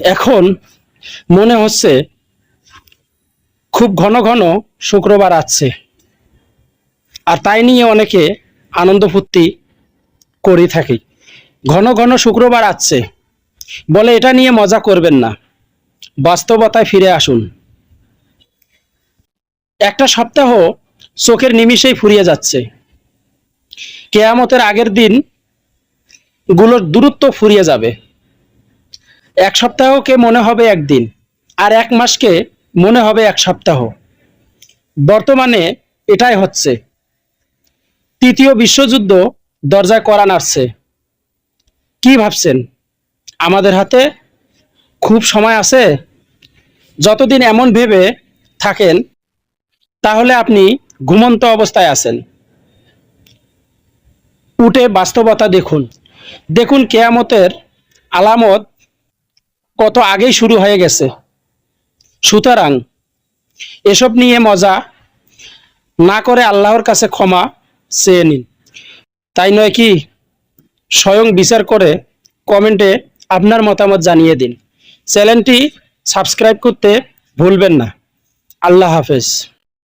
এখন মনে হচ্ছে খুব ঘন ঘন শুক্রবার আসছে। আর তাই নিয়ে অনেকে আনন্দ ফুর্তি করে থাকি। ঘন ঘন শুক্রবার আসছে। বলে এটা নিয়ে মজা করবেন না। বাস্তবতায় ফিরে আসুন। একটা সপ্তাহ চোখের নিমিষেই ফুরিয়ে যাচ্ছে। কেয়ামতের আগের দিনগুলোর দূরত্ব ফুরিয়ে যাবে। এক সপ্তাহকে মনে হবে একদিন, আর এক মাসকে মনে হবে এক সপ্তাহ। বর্তমানে এটাই হচ্ছে। তৃতীয় বিশ্বযুদ্ধ দরজায় করা নাড়ছে। কি ভাবছেন? আমাদের হাতে খুব সময় আছে? যতদিন এমন ভেবে থাকেন, তাহলে আপনি ঘুমন্ত অবস্থায় আছেন। উঠে বাস্তবতা দেখুন। দেখুন কেয়ামতের আলামত কত আগেই শুরু হয়ে গেছে। সুতরাং এসব নিয়ে মজা না করে আল্লাহর কাছে ক্ষমা চেয়ে নিন। তাই নয় কি, স্বয়ং বিচার করে কমেন্টে আপনার মতামত জানিয়ে দিন। চ্যানেলটি সাবস্ক্রাইব করতে ভুলবেন না। আল্লাহ হাফেজ।